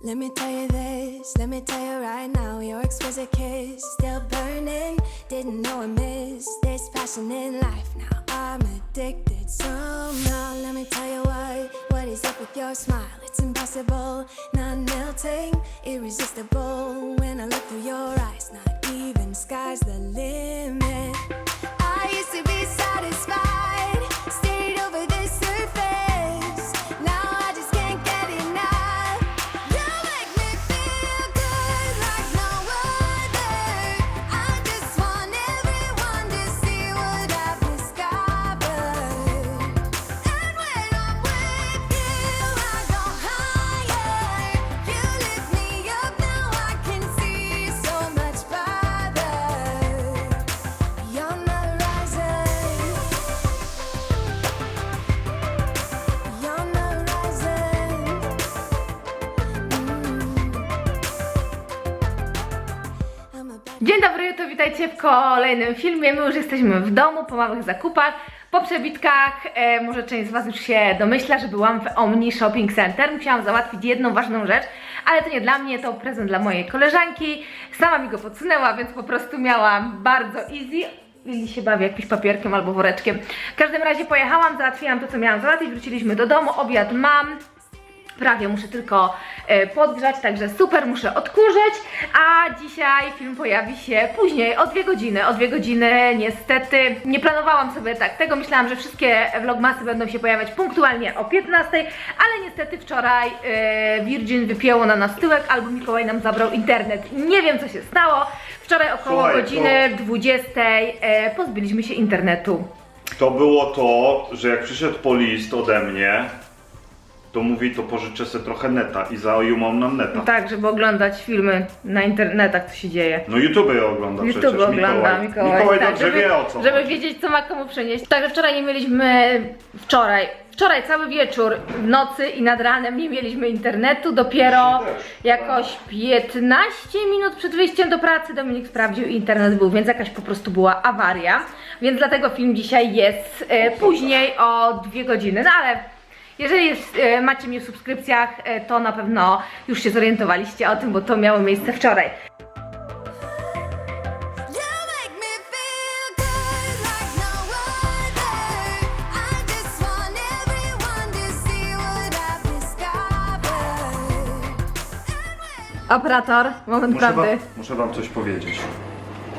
Let me tell you this, let me tell you right now, your exquisite kiss still burning. Didn't know I missed this passion in life. Now I'm addicted somehow. Let me tell you why. what is up with your smile? It's impossible, not melting, irresistible. When I look through your eyes, not Dzień dobry, to witajcie w kolejnym filmie. My już jesteśmy w domu po małych zakupach, po przebitkach. E, może część z Was już się domyśla, że byłam w Omni Shopping Center. Musiałam załatwić jedną ważną rzecz, ale to nie dla mnie, to prezent dla mojej koleżanki. Sama mi go podsunęła, więc po prostu miałam bardzo easy. Lili się bawi jakimś papierkiem albo woreczkiem. W każdym razie pojechałam, załatwiłam to, co miałam załatwić, wróciliśmy do domu, obiad mam. Prawie muszę tylko e, podgrzać, także super, muszę odkurzyć, a dzisiaj film pojawi się później, o dwie godziny, o dwie godziny niestety, nie planowałam sobie tak tego, myślałam, że wszystkie vlogmasy będą się pojawiać punktualnie o 15, ale niestety wczoraj e, Virgin wypięło na nas tyłek, albo Mikołaj nam zabrał internet, nie wiem co się stało, wczoraj około Słuchaj, to- godziny 20 e, pozbyliśmy się internetu. To było to, że jak przyszedł po list ode mnie, to mówi, to pożyczę sobie trochę neta i zajumam nam neta. Tak, żeby oglądać filmy na internetach, co się dzieje. No YouTube je ogląda YouTube przecież, ogląda Mikołaj. Mikołaj. Mikołaj tak, dobrze żeby, wie o co Żeby chodzi. wiedzieć, co ma komu przynieść. Także wczoraj nie mieliśmy, wczoraj, wczoraj cały wieczór w nocy i nad ranem nie mieliśmy internetu. Dopiero też, jakoś 15 minut przed wyjściem do pracy Dominik sprawdził internet był, więc jakaś po prostu była awaria. Więc dlatego film dzisiaj jest e, później o dwie godziny. No ale jeżeli jest, e, macie mnie w subskrypcjach, e, to na pewno już się zorientowaliście o tym, bo to miało miejsce wczoraj. No. Operator, moment Muszę prawdy. wam, muszę wam coś powiedzieć.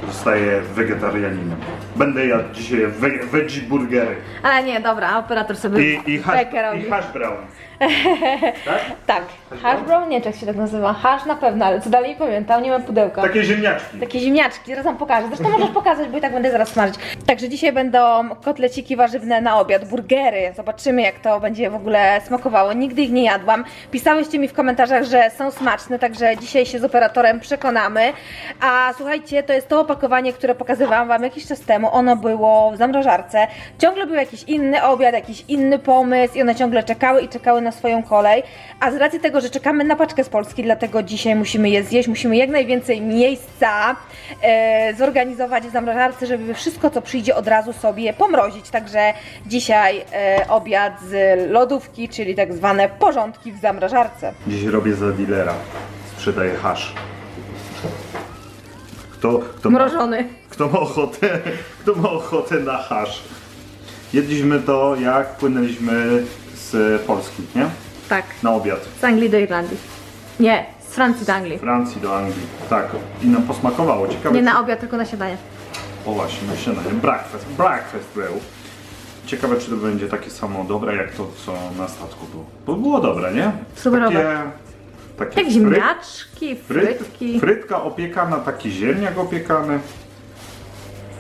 Zostaję wegetarianinem. Będę jadł dzisiaj we, veggie burgery. Ale nie, dobra, operator sobie I, i, hash, bekę robi. i hash brown. Tak? Tak, hash brown, nie wiem, jak się tak nazywa. Hash na pewno, ale co dalej nie pamiętam, nie ma pudełka. Takie ziemniaczki. Takie ziemniaczki, zaraz wam pokażę. Zresztą możesz pokazać, bo i tak będę zaraz smażyć. Także dzisiaj będą kotleciki warzywne na obiad, burgery. Zobaczymy, jak to będzie w ogóle smakowało. Nigdy ich nie jadłam. Pisałyście mi w komentarzach, że są smaczne, także dzisiaj się z operatorem przekonamy. A słuchajcie, to jest to opakowanie, które pokazywałam wam jakiś czas temu. Ono było w zamrażarce. Ciągle był jakiś inny obiad, jakiś inny pomysł i one ciągle czekały i czekały na swoją kolej. A z racji tego, że czekamy na paczkę z Polski, dlatego dzisiaj musimy je zjeść, musimy jak najwięcej miejsca e, zorganizować w zamrażarce, żeby wszystko, co przyjdzie od razu sobie pomrozić. Także dzisiaj e, obiad z lodówki, czyli tak zwane porządki w zamrażarce. Dziś robię za dealera. Sprzedaję hasz. Kto, kto, ma, Mrożony. kto, ma ochotę, kto ma ochotę na hasz? Jedliśmy to jak płynęliśmy z Polski, nie? Tak, Na obiad. z Anglii do Irlandii. Nie, z Francji do Anglii. Francji do Anglii. Tak. I nam posmakowało. Ciekawe. Nie na obiad, tylko na śniadanie. O właśnie, na śniadanie. Breakfast. Breakfast był. Ciekawe, czy to będzie takie samo dobre, jak to, co na statku było. Bo było dobre, nie? Superowe. Takie, takie Jak ziemniaczki, fryt, frytki. frytka opiekana, taki ziemniak opiekany.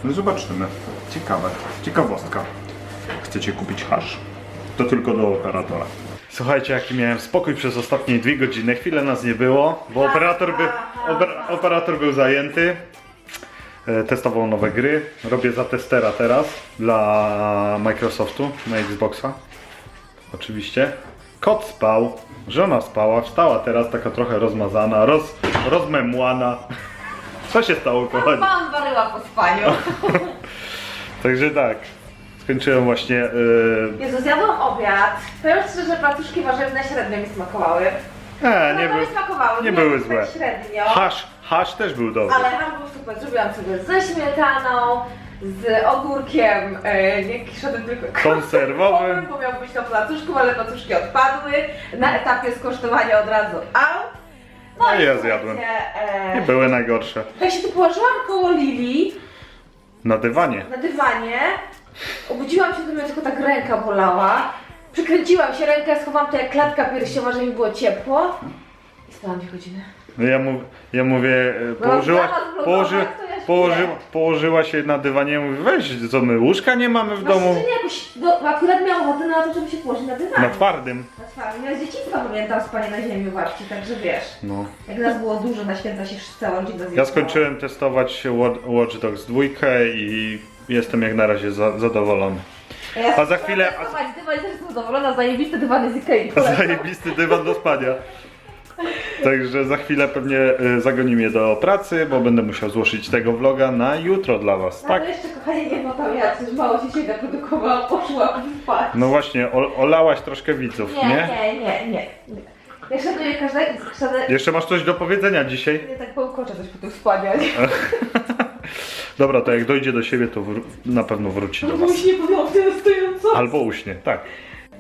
No zobaczymy. Ciekawe. Ciekawostka. Chcecie kupić hasz? To tylko do operatora. Słuchajcie, jaki miałem spokój przez ostatnie dwie godziny. Chwilę nas nie było, bo operator, by, oper, operator był zajęty. E, Testował nowe gry. Robię za testera teraz dla Microsoftu na Xboxa. Oczywiście. Kot spał, żona spała, wstała teraz taka trochę rozmazana, roz, rozmemłana. Co się stało, kochani? Pan waryła po spaniu. Także tak. Skończyłem właśnie. Yy, Jezu, zjadłam obiad. Powiem szczerze, że placuszki warzywne średnio mi smakowały. E, nie, no, był, mi smakowało. nie były tak złe. Średnio. Hasz, hasz też był dobry. Ale ham był super. Zrobiłam sobie ze śmietaną, z ogórkiem, e, nie kiszony tylko Konserwowym. bo miał być to placuszków, ale placuszki odpadły. Na etapie skosztowania od razu au. No i ja zjadłem. E, Nie były najgorsze. ja się tu położyłam koło Lili Na dywanie. na dywanie. Obudziłam się, to mnie tylko tak ręka bolała. Przykręciłam się rękę, schowałam to jak klatka piersiowa, żeby mi było ciepło. I spałam dwie godziny. No ja, mów, ja mówię, e, położyła, zaraz vlogować, położy, to ja śpię. położy, położyła się na dywanie i mówi, weź, co my łóżka nie mamy w domu? Właściwie jakoś, no, akurat miałam ochotę na to, żeby się położyć na dywanie. Na twardym. Na twarzy. Ja z dzieciństwa pamiętam spanie na ziemi u babci, także wiesz. No. Jak nas było dużo, na święta się cała rodzina Ja zjechała. skończyłem testować Wa- Watch Dogs 2 i jestem jak na razie za, zadowolony. A, ja A za chwilę- Testować dywan jestem zadowolona, zajebiste dywany z Ikei. Zajebisty dywan do spania. Także za chwilę pewnie y, zagoni mnie do pracy, bo będę musiał złożyć tego vloga na jutro dla was, Tak? tak? Ale jeszcze kochanie nie ma tam ja, coś mało się siebie produkowała, poszłam spać. No właśnie, olałaś troszkę widzów, Nie, nie? nie, nie, nie. Ja szanuję każdego, szanuję... Jeszcze masz coś do powiedzenia dzisiaj? Nie tak połkoczę coś po tym spaniu. Dobra, to jak dojdzie do siebie, to wró- na pewno wróci do was. nie powiedziałam wtedy stojąco. Albo uśnie, tak.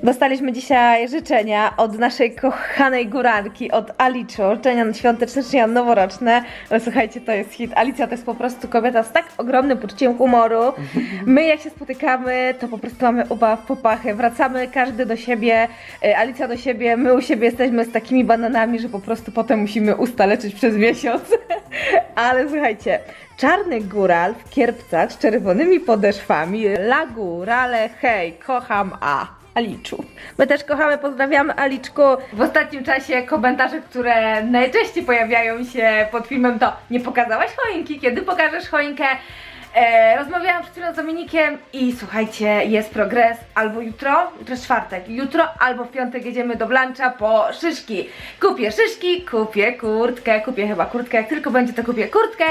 Dostaliśmy dzisiaj życzenia od naszej kochanej góranki, od Aliczu. Życzenia świąteczne, noworoczne. Ale słuchajcie, to jest hit. Alicja to jest po prostu kobieta z tak ogromnym poczuciem humoru. My jak się spotykamy, to po prostu mamy ubaw popachy. Wracamy każdy do siebie, e, Alicja do siebie, my u siebie jesteśmy z takimi bananami, że po prostu potem musimy usta leczyć przez miesiąc. Ale słuchajcie, czarny góral w kierpcach z czerwonymi podeszwami. La górale, hej, kocham A. Aliczu. My też kochamy, pozdrawiamy Aliczku. W ostatnim czasie komentarze, które najczęściej pojawiają się pod filmem to nie pokazałaś choinki, kiedy pokażesz choinkę? E, rozmawiałam przed chwilą z Dominikiem i słuchajcie, jest progres. Albo jutro, jutro jest czwartek, jutro albo w piątek jedziemy do Blancha po szyszki. Kupię szyszki, kupię kurtkę, kupię chyba kurtkę, jak tylko będzie to kupię kurtkę.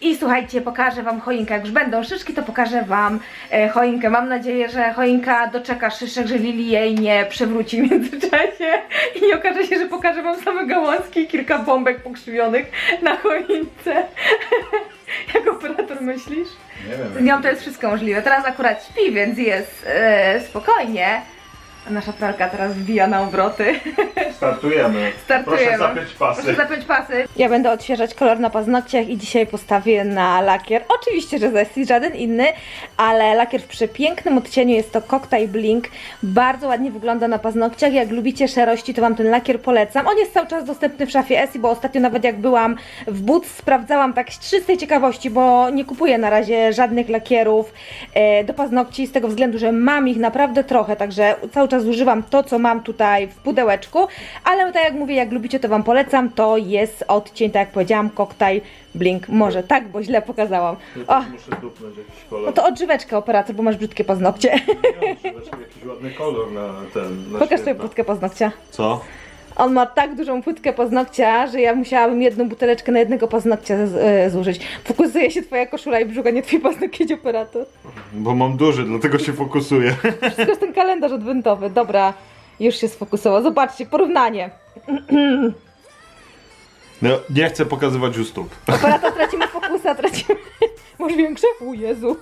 I słuchajcie, pokażę wam choinkę, jak już będą szyszki to pokażę wam e, choinkę. Mam nadzieję, że choinka doczeka szyszek, że Lili jej nie przewróci w międzyczasie. I nie okaże się, że pokażę wam same gałązki i kilka bombek pokrzywionych na choince. Jak operator myślisz? Nie Z nią to jest wszystko możliwe. Teraz akurat śpi, więc jest e, spokojnie. A nasza pralka teraz wbija na obroty. Startujemy. Startujemy. Proszę zapiąć pasy. Proszę zapiąć pasy. Ja będę odświeżać kolor na paznokciach i dzisiaj postawię na lakier. Oczywiście, że Zesty, żaden inny, ale lakier w przepięknym odcieniu jest to Cocktail Blink. Bardzo ładnie wygląda na paznokciach. Jak lubicie szerości, to Wam ten lakier polecam. On jest cały czas dostępny w szafie Essie, bo ostatnio nawet jak byłam w Boots, sprawdzałam tak z czystej ciekawości, bo nie kupuję na razie żadnych lakierów e, do paznokci z tego względu, że mam ich naprawdę trochę, także cały czas używam to, co mam tutaj w pudełeczku, ale tak jak mówię, jak lubicie, to Wam polecam, to jest odcień, tak jak powiedziałam, Cocktail Blink. Może tak, bo źle pokazałam. O, Muszę dupnąć jakiś no kolor. to odżyweczkę operator, bo masz brzydkie paznokcie. jakiś ładny kolor na ten. Na Pokaż sobie płytkę paznokcia. Co? On ma tak dużą płytkę paznokcia, że ja musiałabym jedną buteleczkę na jednego paznokcia z, e, zużyć. Fokusuje się twoja koszula i brzuch, a nie twój paznokieć operator. Bo mam duży, dlatego się fokusuję. Wszystko jest ten kalendarz adwentowy. Dobra, już się sfokusował. Zobaczcie, porównanie. No, nie chcę pokazywać u stóp. Operator tracimy fokusa, tracimy... Może większe? O Jezu.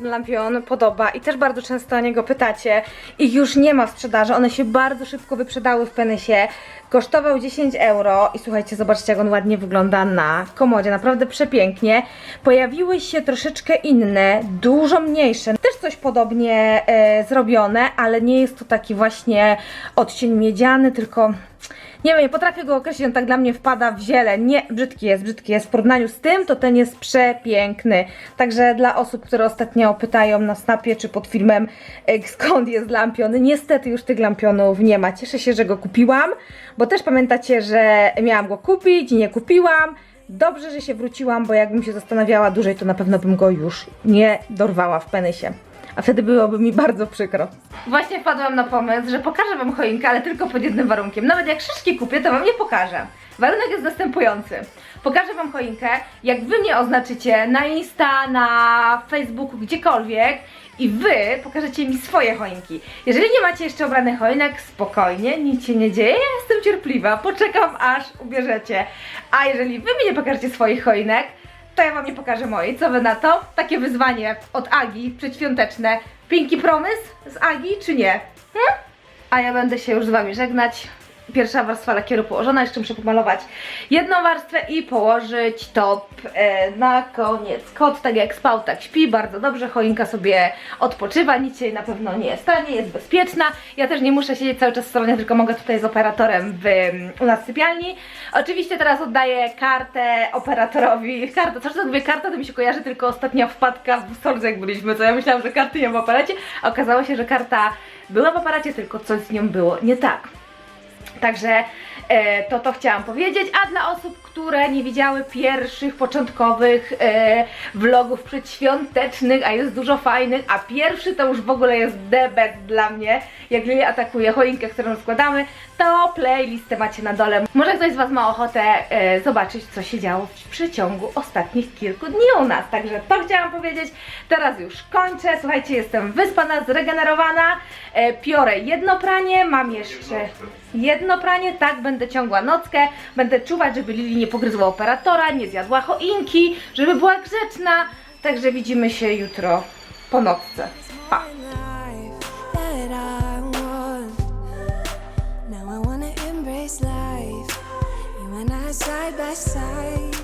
Lampion podoba i też bardzo często o niego pytacie i już nie ma w sprzedaży, one się bardzo szybko wyprzedały w Penysie, kosztował 10 euro i słuchajcie, zobaczcie jak on ładnie wygląda na komodzie, naprawdę przepięknie. Pojawiły się troszeczkę inne, dużo mniejsze, też coś podobnie e, zrobione, ale nie jest to taki właśnie odcień miedziany, tylko nie wiem, nie potrafię go określić, on tak dla mnie wpada w zieleń. Nie, brzydki jest, brzydki jest. W porównaniu z tym, to ten jest przepiękny. Także dla osób, które ostatnio pytają na snapie czy pod filmem, e, skąd jest lampion, niestety już tych lampionów nie ma. Cieszę się, że go kupiłam, bo też pamiętacie, że miałam go kupić i nie kupiłam. Dobrze, że się wróciłam, bo jakbym się zastanawiała dłużej, to na pewno bym go już nie dorwała w Penysie. A wtedy byłoby mi bardzo przykro. Właśnie wpadłam na pomysł, że pokażę Wam choinkę, ale tylko pod jednym warunkiem. Nawet jak szyszki kupię, to Wam nie pokażę. Warunek jest następujący. Pokażę Wam choinkę, jak Wy mnie oznaczycie na Insta, na Facebooku, gdziekolwiek i Wy pokażecie mi swoje choinki. Jeżeli nie macie jeszcze obranych choinek, spokojnie, nic się nie dzieje, ja jestem cierpliwa, poczekam aż ubierzecie. A jeżeli Wy mi nie pokażecie swoich choinek, to ja Wam nie pokażę mojej. Co Wy na to? Takie wyzwanie od Agi przedświąteczne. Pinky Promise z Agi, czy nie? Hm? A ja będę się już z Wami żegnać. Pierwsza warstwa lakieru położona, jeszcze muszę pomalować jedną warstwę i położyć top e, na koniec. Kot tak jak spał, tak śpi, bardzo dobrze, choinka sobie odpoczywa, nic jej na pewno nie stanie, jest bezpieczna. Ja też nie muszę siedzieć cały czas w salonie, tylko mogę tutaj z operatorem w, u nas w sypialni. Oczywiście teraz oddaję kartę operatorowi. Karta, co to mówię karta, to mi się kojarzy tylko ostatnia wpadka w Solce, jak byliśmy, co ja myślałam, że karty nie ma w aparacie, a okazało się, że karta była w aparacie, tylko coś z nią było nie tak. Także e, to to chciałam powiedzieć, a dla osób, które nie widziały pierwszych, początkowych e, vlogów przedświątecznych, a jest dużo fajnych, a pierwszy to już w ogóle jest debet dla mnie, jak Lili atakuje choinkę, którą składamy, to playlistę macie na dole. Może ktoś z Was ma ochotę e, zobaczyć, co się działo w przeciągu ostatnich kilku dni u nas. Także to chciałam powiedzieć. Teraz już kończę. Słuchajcie, jestem wyspana, zregenerowana. E, piorę jedno pranie, mam jeszcze jedno pranie, tak, będę ciągła nockę, będę czuwać, żeby Lili nie pogryzła operatora, nie zjadła choinki, żeby była grzeczna. Także widzimy się jutro po nocce. this life. You and I side by side.